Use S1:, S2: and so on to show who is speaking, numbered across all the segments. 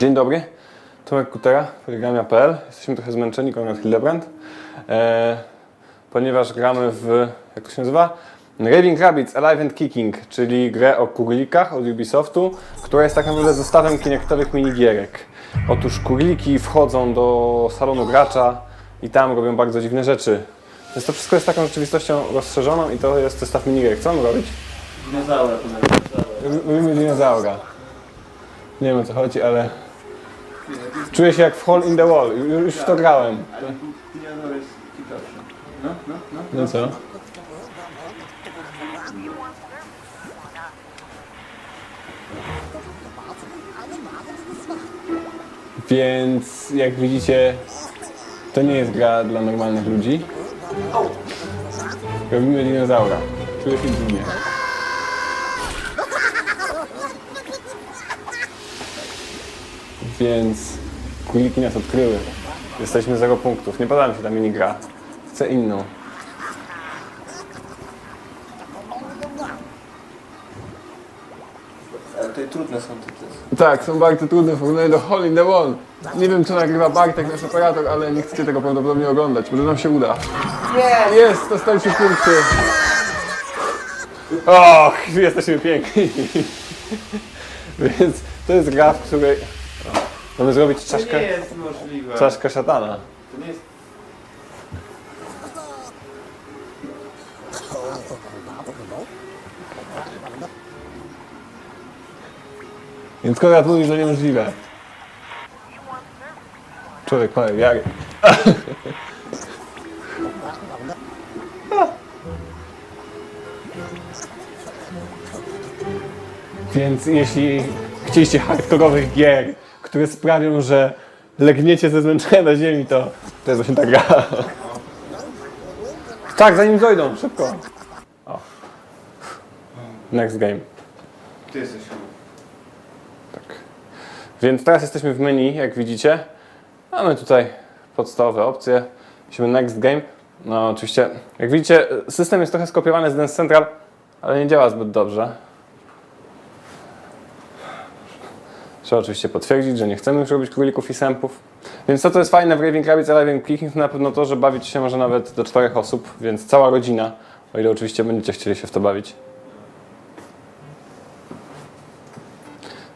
S1: Dzień dobry, Tomek Kutera, Poligamia.pl. Jesteśmy trochę zmęczeni, Konrad Hildebrand, e, ponieważ gramy w, jak to się nazywa? Raving Rabbids Alive and Kicking, czyli grę o kurlikach od Ubisoftu, która jest tak naprawdę zestawem kinektowych minigierek. Otóż kurliki wchodzą do salonu gracza i tam robią bardzo dziwne rzeczy. Więc to wszystko jest taką rzeczywistością rozszerzoną i to jest zestaw minigierek. Co mam robić?
S2: Dinozaura to.
S1: Lubimy dinozaura. Nie wiem o co chodzi, ale czuję się jak w Hole in the Wall. Ju- Już w to grałem.
S2: Ale dinozaur jest ciekawszy. No, no, no.
S1: No co? Więc jak widzicie, to nie jest gra dla normalnych ludzi. Robimy dinozaura. Czuję się dziwnie. Więc króliki nas odkryły. Jesteśmy zero punktów. Nie podoba mi się ta minigra. Chcę inną.
S2: Ale tutaj trudne są te testy.
S1: Tak, są bardzo trudne w porównaniu do Hole in the Wall. Nie wiem, co nagrywa Bartek, nasz operator, ale nie chcecie tego prawdopodobnie oglądać. Może nam się uda.
S2: Nie!
S1: Jest, dostaliśmy punkty. Och, jesteśmy piękni. Więc to jest gra, w której mamy zrobić
S2: To
S1: czaszkę,
S2: nie jest możliwe.
S1: czaszkę szatana.
S2: To nie jest...
S1: Więc Konrad mówi, że niemożliwe. Człowiek pełen wiary. Więc jeśli chcieliście hardkorowych gier, które sprawią, że legniecie ze zmęczenia na ziemi, to to jest właśnie ta gra. Tak, zanim dojdą, szybko. O. Next game.
S2: Ty jesteś
S1: Tak. Więc teraz jesteśmy w menu, jak widzicie. Mamy tutaj podstawowe opcje. Musimy next game. No oczywiście, jak widzicie, system jest trochę skopiowany z Dance Central, ale nie działa zbyt dobrze. Trzeba oczywiście potwierdzić, że nie chcemy już robić królików i sępów. Więc to, co jest fajne w Raving Rabbids Alive Kicking, to na pewno to, że bawić się może nawet do czterech osób, więc cała rodzina, o ile oczywiście będziecie chcieli się w to bawić.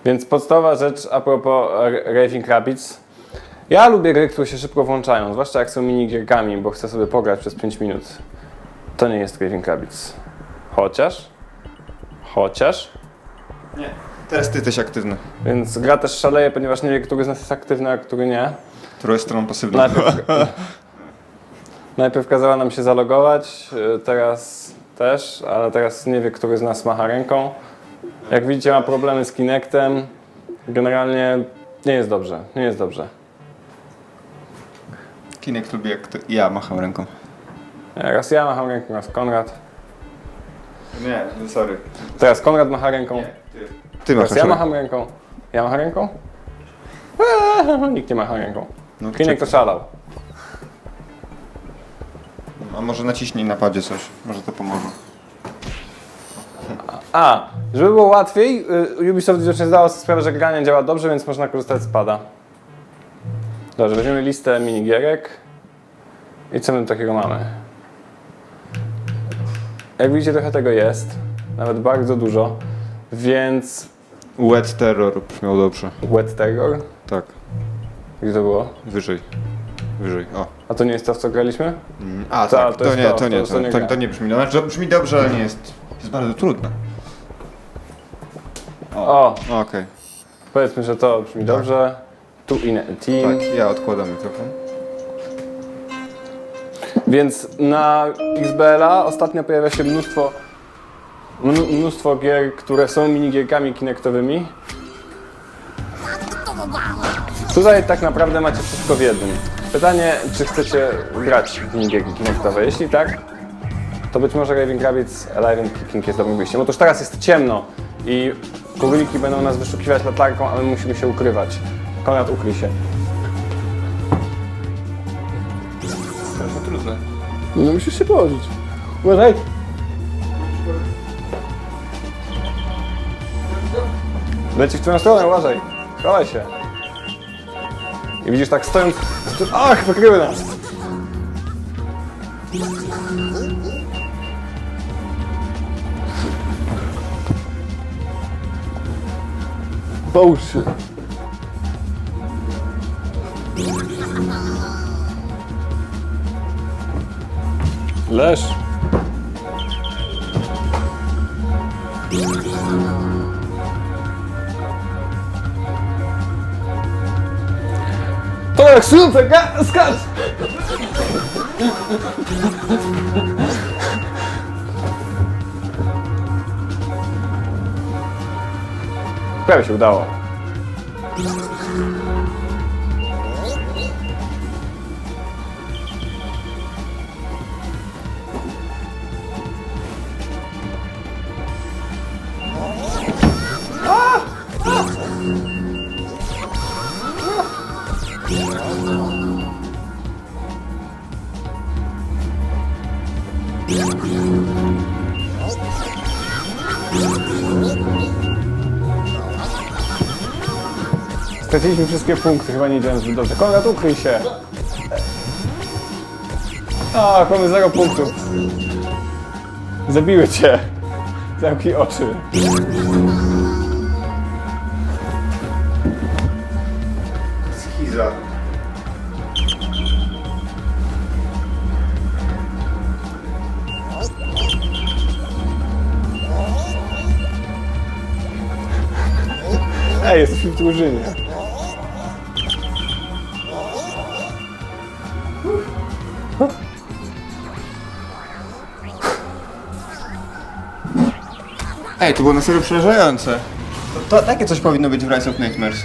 S1: Więc podstawowa rzecz a propos Raving Rabbids. Ja lubię gry, które się szybko włączają, zwłaszcza jak są minigierkami, bo chcę sobie pograć przez 5 minut. To nie jest Raving Rabbids. Chociaż, chociaż,
S2: Nie.
S3: Teraz ty jesteś aktywny.
S1: więc gra też szaleje, ponieważ nie wie, który z nas jest aktywny, a który nie.
S3: Trochę stroną pasywną.
S1: Najpierw, najpierw kazała nam się zalogować, y, teraz też, ale teraz nie wie, który z nas macha ręką. Jak widzicie, ma problemy z Kinectem. Generalnie nie jest dobrze, nie jest dobrze.
S3: Kinek lubi jak to ja macham ręką.
S1: Raz ja macham ręką, raz Konrad.
S3: Nie, sorry.
S1: Teraz Konrad macha ręką,
S3: ty. Ty
S1: teraz
S3: machasz
S1: ja macham ręką. Ja macham ręką? Eee, nikt nie macha ręką.
S3: No,
S1: Kinek to szalał.
S3: A może naciśnij na padzie coś, może to pomoże.
S1: A, żeby było łatwiej, y, Ubisoft widocznie zdało sobie sprawę, że granie działa dobrze, więc można korzystać z pada. Dobrze, weźmiemy listę minigierek. I co my takiego mamy? Jak widzicie, trochę tego jest. Nawet bardzo dużo. Więc
S3: Wet Terror brzmiał dobrze.
S1: Wet Terror.
S3: Tak,
S1: Gdzie to było?
S3: wyżej. Wyżej, o.
S1: A to nie jest to, w co graliśmy?
S3: Mm, A,
S1: To-
S3: tak,
S1: to
S3: to,
S1: jest
S3: nie,
S1: to,
S3: to, nie,
S1: to-
S3: to,
S1: nie
S3: to,
S1: gra.
S3: nie brzmi. No, znaczy, brzmi dobrze, ale nie jest. Jest bardzo trudne.
S1: O,
S3: Okej.
S1: powiedzmy, że to brzmi dobrze. Tu in a team.
S3: Tak, ja odkładam mikrofon.
S1: Więc na XBLA ostatnio pojawia się mnóstwo, mnó- mnóstwo gier, które są minigierkami kinektowymi. Tutaj tak naprawdę macie wszystko w jednym. Pytanie, czy chcecie grać w minigierki kinektowe? Jeśli tak, to być może Raving Rabbids Alive and Kicking jest dobrym wyjściem. Otóż teraz jest ciemno i króliki będą nas wyszukiwać latarką, a my musimy się ukrywać. Konrad, ukryj się.
S2: To trudne.
S1: No musisz się położyć. Uważaj. Leci w twoją stronę, uważaj. Chowaj się. I widzisz tak stojąc... Ach, wykryły nas. Się. Leż. To jak super, ga- skacz! Prawie Straciliśmy wszystkie punkty, chyba nie idziemy zbyt dobrze. Konrad, ukryj się! A, mamy zero punktów. Zabiły cię. Zamknij oczy. Ej, jesteśmy w drużynie.
S3: Ej, to było na serio przerażające. To, to takie coś powinno być w Rise of Nightmares.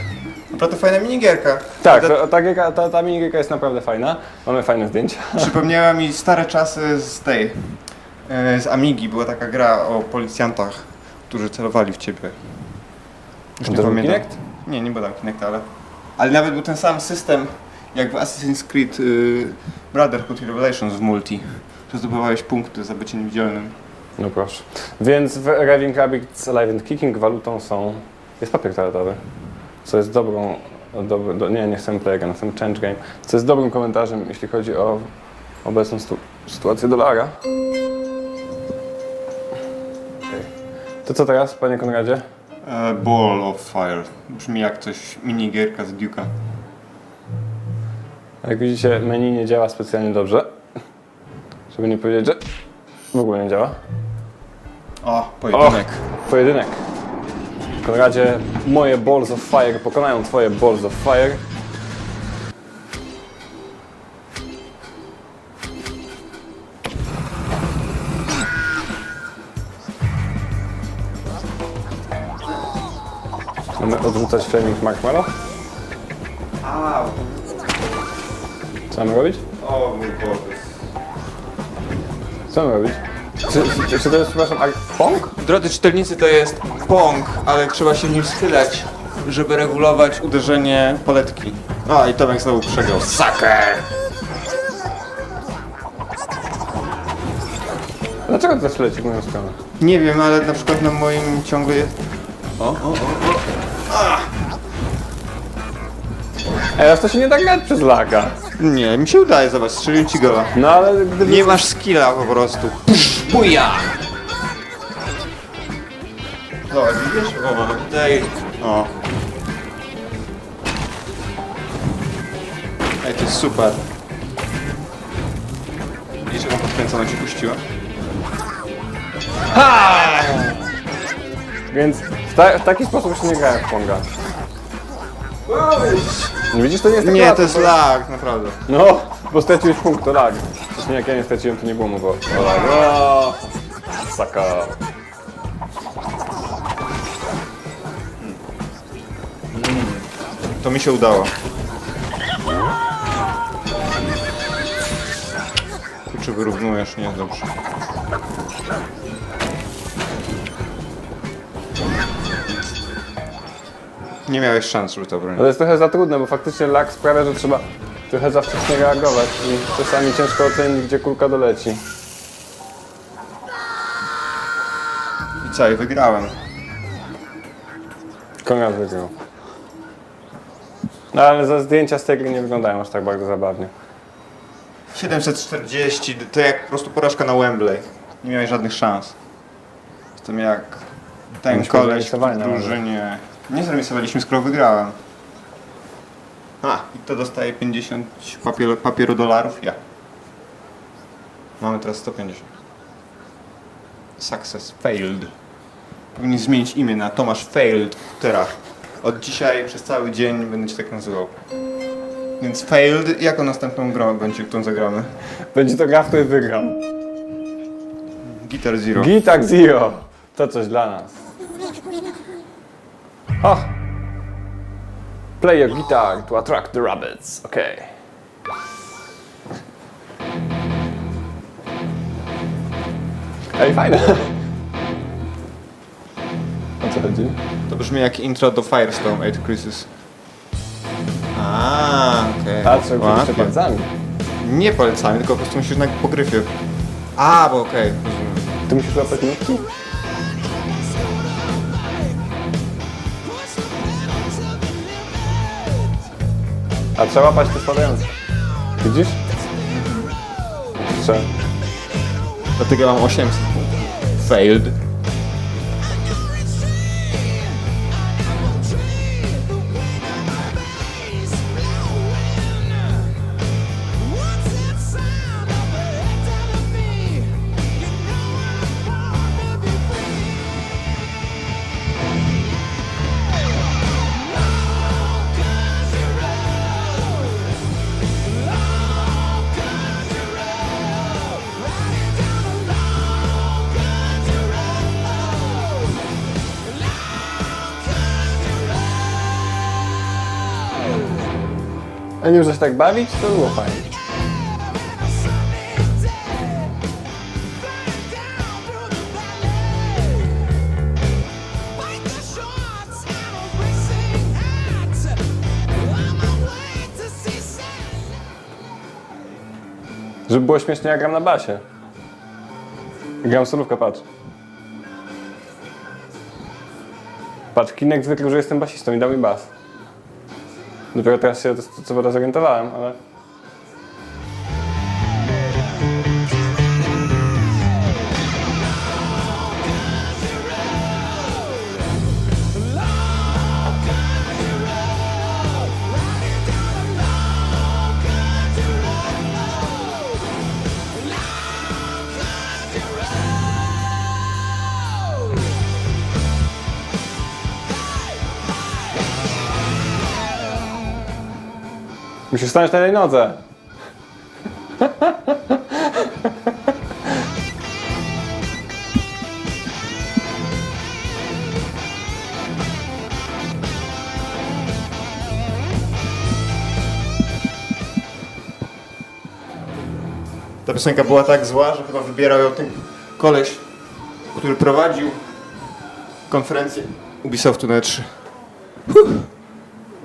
S3: Naprawdę fajna minigierka.
S1: Tak,
S3: Ta-
S1: to, ta, gierka- ta, ta minigierka jest naprawdę fajna. Mamy fajne zdjęcia.
S3: Przypomniała mi stare czasy z tej, e, z Amigi. Była taka gra o policjantach, którzy celowali w ciebie. Już nie pamiętam.
S1: Kinect?
S3: Nie, nie był tam Kinect, ale... Ale nawet był ten sam system, jak w Assassin's Creed y, Brotherhood i Revelations w multi. Że zdobywałeś punkty za bycie niewidzialnym.
S1: No proszę. Więc w Raving Rabbids Live and Kicking walutą są... Jest papier toaletowy. Co jest dobrą... Dobry, do, nie, nie chcemy play again, chcemy change game. Co jest dobrym komentarzem, jeśli chodzi o obecną stu, sytuację dolara. Okej. To co teraz, panie Konradzie?
S3: E, Ball of Fire. Brzmi jak coś minigierka z Duke'a.
S1: Jak widzicie, menu nie działa specjalnie dobrze. Żeby nie powiedzieć, że w ogóle nie działa.
S3: O, pojedynek.
S1: Pojedynek. Konradzie, moje Balls of Fire pokonają twoje Balls of Fire. Odrzucać Flaming Marshmallow?
S3: Au.
S1: Co mamy robić?
S3: O mój Boże.
S1: Co mamy robić? Czy, czy, czy to jest, przepraszam, ar- Pong?
S3: Drodzy czytelnicy, to jest pong, ale trzeba się nim schylać, żeby regulować uderzenie poletki. A, i Tomek znowu przegrał. Sucker!
S1: Dlaczego to też leci w moją stronę?
S3: Nie wiem, ale na przykład na moim ciągle jest... O, o, o, o.
S1: Ej, ale to się nie da grać przez laga.
S3: Nie, mi się udaje, zobacz, strzelił ci gola.
S1: No ale gdyby...
S3: Nie masz skilla po prostu. Buja! Zobacz, widzisz? O, tutaj... O. Ej, to jest super. Widzisz, jaką podkręconą ci puściła?
S1: Więc w, ta, w taki sposób się nie gra jak w Ponga. Widzisz, to nie jest tak
S3: Nie,
S1: łatwe,
S3: to jest
S1: bo-
S3: lag, naprawdę.
S1: No, bo straciłeś punkt, to lag. Zresztą jak ja nie straciłem, to nie było mowy o o. O, Saka.
S3: To mi się udało. Tu czy wyrównujesz? Nie, dobrze. Nie miałeś szans, żeby to bronić.
S1: to jest trochę za trudne, bo faktycznie lag sprawia, że trzeba trochę za wcześnie reagować i czasami ciężko ocenić, gdzie kulka doleci.
S3: I co, i wygrałem.
S1: Konrad wygrał. No ale za zdjęcia z tej gry nie wyglądają aż tak bardzo zabawnie.
S3: 740, to jak po prostu porażka na Wembley. Nie miałeś żadnych szans. Jestem jak ten
S1: Myśmy
S3: koleś w
S1: zremisowali na
S3: drużynie. Nie zremisowaliśmy, skoro wygrałem. A, i kto dostaje 50 papier, papieru dolarów? Ja. Mamy teraz 150. Success failed. Powinien zmienić imię na Tomasz Failed teraz. Od dzisiaj przez cały dzień będę cię tak nazywał. Więc failed, jaką następną grę będzie, którą zagramy?
S1: Będzie to gra, w której wygram.
S3: Guitar Zero.
S1: Gitak Zero. To coś dla nas. O! Play your guitar to attract the rabbits. Okej. Ej, fajne. O co chodzi?
S3: to brzmi jak intro do Firestone 8 Crisis. A, okej.
S1: Patrzę
S3: Ładnie.
S1: jeszcze palcami.
S3: Nie palcami, tylko po prostu musisz na pogryfie. A, bo okej, rozumiem.
S1: Ty musisz łapać nutki? A trzeba łapać te spadające. Widzisz? Trzeba.
S3: Dlatego ja mam 800. Failed.
S1: A nie możesz tak bawić? To było fajnie. Żeby było śmiesznie, ja gram na basie. Gram solówkę, patrz. Patrz, Kinek wykrył, że jestem basistą i dał mi bas. Dopiero teraz się to, co prawda zorientowałem, ale... Musisz stanąć na jednej nodze.
S3: Ta piosenka była tak zła, że chyba wybierał ją ten koleś, który prowadził konferencję Ubisoftu na E3.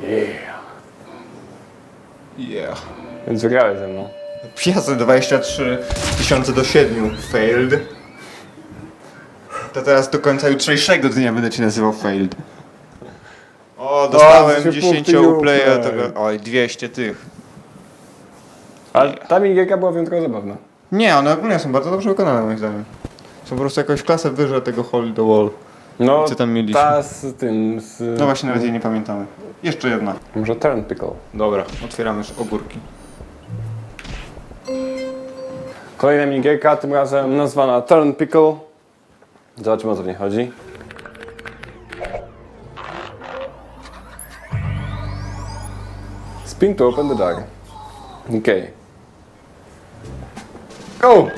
S1: Yeah.
S3: Yeah.
S1: Więc wygrałeś ze mną.
S3: Piazę 23 tysiące do 7 failed. To teraz do końca jutrzejszego dnia będę cię nazywał failed. O, dostałem
S1: się
S3: 10
S1: punkty
S3: uplaya
S1: Uplay.
S3: tego. Oj, 200 tych.
S1: Ale ta minigierka była wyjątkowo zabawna.
S3: Nie, one ogólnie są bardzo dobrze wykonane moim zdaniem. Są po prostu jakąś klasę wyżej tego Hold the Wall.
S1: No,
S3: Co tam mieliśmy?
S1: ta z tym, z...
S3: No właśnie, nawet jej nie pamiętamy. Jeszcze jedna.
S1: Może turn pickle.
S3: Dobra, otwieramy już ogórki.
S1: Kolejna minigierka, tym razem nazwana turn pickle. Zobaczymy o co w niej chodzi. Spin to open the door. Okej. Go!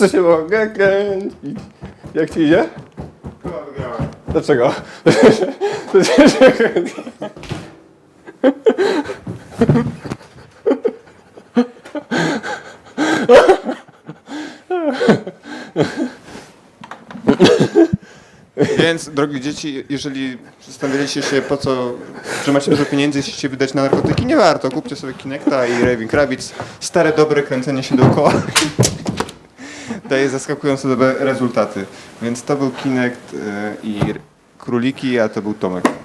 S1: co się mogę kręcić. Jak ci idzie? Dlaczego?
S3: Więc, drogi dzieci, jeżeli zastanawialiście się, po co, że macie dużo pieniędzy, jeśli się wydać na narkotyki, nie warto. Kupcie sobie Kinecta i Raving Rabbits. Stare, dobre kręcenie się dookoła daje zaskakująco dobre rezultaty. Więc to był Kinect e, i Króliki, a to był Tomek.